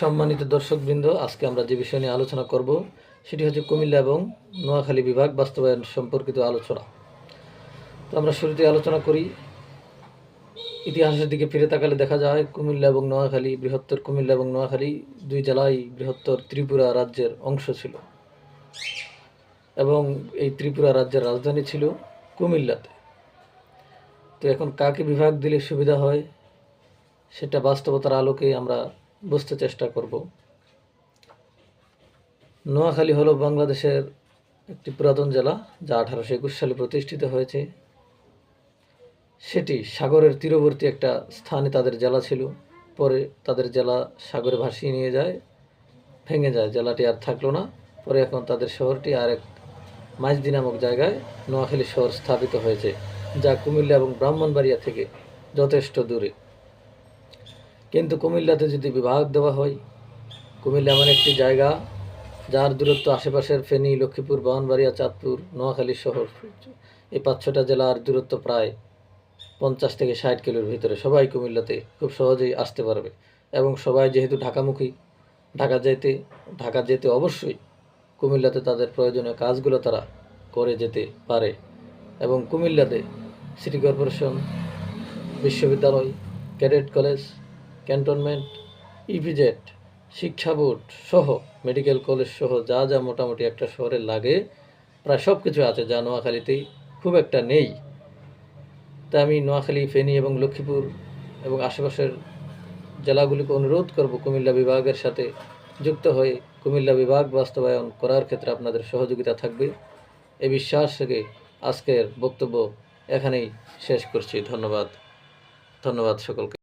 সম্মানিত দর্শকবৃন্দ, আজকে আমরা যে বিষয় নিয়ে আলোচনা করব সেটি হচ্ছে কুমিল্লা এবং নোয়াখালী বিভাগ বাস্তবায়ন সম্পর্কিত আলোচনা। তো আমরা শুরুতে আলোচনা করি। ইতিহাসের দিকে ফিরে তাকালে দেখা যায়, কুমিল্লা এবং নোয়াখালী বৃহত্তর কুমিল্লা এবং নোয়াখালী দুই জেলাই বৃহত্তর ত্রিপুরা রাজ্যের অংশ ছিল এবং এই ত্রিপুরা রাজ্যের রাজধানী ছিল কুমিল্লাতে। তো এখন কাকে বিভাগ দিলে সুবিধা হয়, সেটা বাস্তবতার আলোকে আমরা বুঝতে চেষ্টা করব। নোয়াখালী হলো বাংলাদেশের একটি পুরাতন জেলা, যা আঠারোশো একুশ সালে প্রতিষ্ঠিত হয়েছে। সেটি সাগরের তীরবর্তী একটা স্থানে তাদের জেলা ছিল। পরে তাদের জেলা সাগরে ভাসিয়ে নিয়ে যায়, ভেঙে যায়। জেলাটি আর থাকল না। পরে এখন তাদের শহরটি আর এক মাইজদি নামক জায়গায় নোয়াখালী শহর স্থাপিত হয়েছে, যা কুমিল্লা এবং ব্রাহ্মণবাড়িয়া থেকে যথেষ্ট দূরে। কিন্তু কুমিল্লাতে যদি বিভাগ দেওয়া হয়, কুমিল্লা এমন একটি জায়গা যার দূরত্ব আশেপাশের ফেনী, লক্ষ্মীপুর বাহনবাড়িয়া চাঁদপুর, নোয়াখালী শহর, এই পাঁচ ছটা জেলার দূরত্ব প্রায় পঞ্চাশ থেকে ষাট কিলোর ভিতরে। সবাই কুমিল্লাতে খুব সহজেই আসতে পারবে। এবং সবাই যেহেতু ঢাকামুখী, ঢাকা যেতে ঢাকা যেতে অবশ্যই কুমিল্লাতে তাদের প্রয়োজনীয় কাজগুলো তারা করে যেতে পারে। এবং কুমিল্লাতে সিটি কর্পোরেশন, বিশ্ববিদ্যালয়, ক্যাডেট কলেজ ক্যান্টনমেন্ট ইপিজেড শিক্ষা বোর্ড সহ মেডিকেল কলেজ সহ যা যা মোটামুটি একটা শহরে লাগে, প্রায় সব কিছু আছে যা নোয়াখালীতেই খুব একটা নেই। তাই আমি নোয়াখালী, ফেনী এবং লক্ষ্মীপুর এবং আশেপাশের জেলাগুলিকে অনুরোধ করব কুমিল্লা বিভাগের সাথে যুক্ত হয়ে কুমিল্লা বিভাগ বাস্তবায়ন করার ক্ষেত্রে আপনাদের সহযোগিতা থাকবে। এ বিশ্বাস থেকে আজকের বক্তব্য এখানেই শেষ করছি। ধন্যবাদ। ধন্যবাদ সকলকে।